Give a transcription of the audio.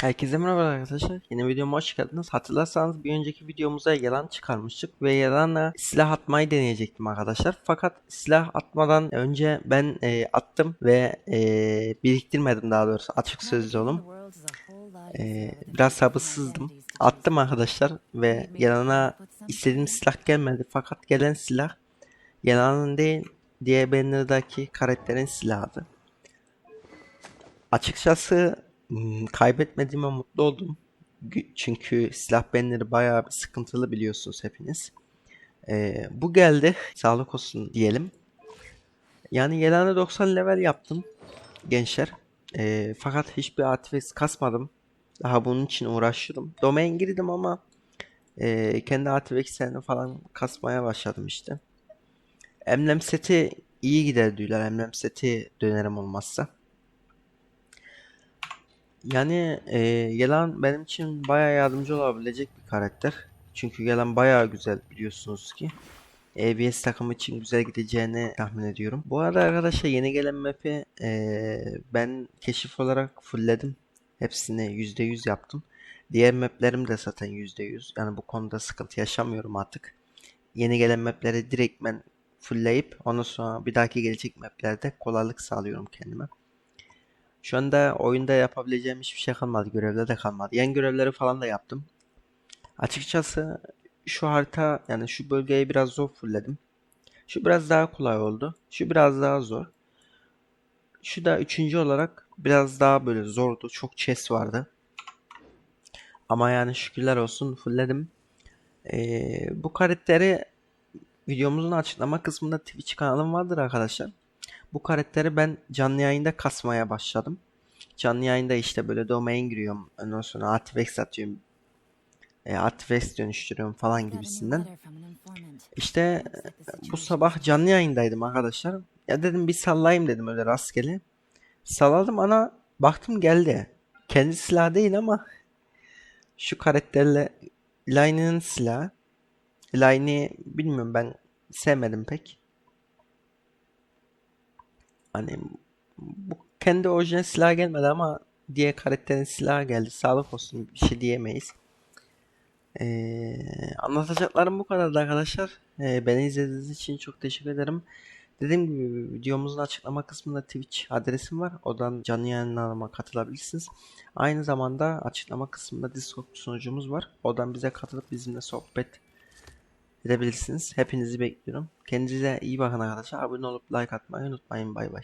Herkese merhaba arkadaşlar. Yeni videoma hoş geldiniz. Hatırlarsanız bir önceki videomuza yalan çıkarmıştık ve yalanla silah atmayı deneyecektim arkadaşlar. Fakat silah atmadan önce ben e, attım ve e, biriktirmedim daha doğrusu açık sözlü olun. E, biraz sabırsızdım. Attım arkadaşlar ve yalana istediğim silah gelmedi. Fakat gelen silah yalanın değil diye banner'daki karakterin silahıydı. Açıkçası kaybetmediğime mutlu oldum. Çünkü silah benleri bayağı bir sıkıntılı biliyorsunuz hepiniz. Ee, bu geldi. Sağlık olsun diyelim. Yani Yelan'a 90 level yaptım gençler. Ee, fakat hiçbir artifact kasmadım. Daha bunun için uğraşıyordum. Domain girdim ama e, kendi artifactlerini falan kasmaya başladım işte. Emblem seti iyi gider diyorlar. Emblem seti dönerim olmazsa. Yani e, Yelan benim için bayağı yardımcı olabilecek bir karakter. Çünkü Yelan bayağı güzel biliyorsunuz ki. ABS takımı için güzel gideceğini tahmin ediyorum. Bu arada arkadaşlar yeni gelen map'i e, ben keşif olarak fullledim. Hepsini %100 yaptım. Diğer map'lerim de zaten %100. Yani bu konuda sıkıntı yaşamıyorum artık. Yeni gelen map'leri direkt ben fullleyip ondan sonra bir dahaki gelecek map'lerde kolaylık sağlıyorum kendime. Şu anda oyunda yapabileceğim hiçbir şey kalmadı. Görevler de kalmadı. Yan görevleri falan da yaptım. Açıkçası şu harita yani şu bölgeyi biraz zor fullledim. Şu biraz daha kolay oldu. Şu biraz daha zor. Şu da üçüncü olarak biraz daha böyle zordu. Çok chest vardı. Ama yani şükürler olsun fullledim. Ee, bu karakteri videomuzun açıklama kısmında Twitch kanalım vardır arkadaşlar. Bu karakteri ben canlı yayında kasmaya başladım. Canlı yayında işte böyle domain giriyorum. Ondan sonra artifact atıyorum. E, artifact dönüştürüyorum falan gibisinden. İşte bu sabah canlı yayındaydım arkadaşlar. Ya dedim bir sallayayım dedim öyle rastgele. Salladım ana baktım geldi. Kendi silah değil ama şu karakterle Line'ın silahı. Line'i bilmiyorum ben sevmedim pek. Hani bu kendi orijinal silah gelmedi ama diğer karakterin silahı geldi. Sağlık olsun bir şey diyemeyiz. Ee, anlatacaklarım bu kadardı arkadaşlar. Ee, beni izlediğiniz için çok teşekkür ederim. Dediğim gibi videomuzun açıklama kısmında Twitch adresim var. Oradan canlı yayınlarıma katılabilirsiniz. Aynı zamanda açıklama kısmında Discord sunucumuz var. Oradan bize katılıp bizimle sohbet edebilirsiniz. Hepinizi bekliyorum. Kendinize iyi bakın arkadaşlar. Abone olup like atmayı unutmayın. Bay bay.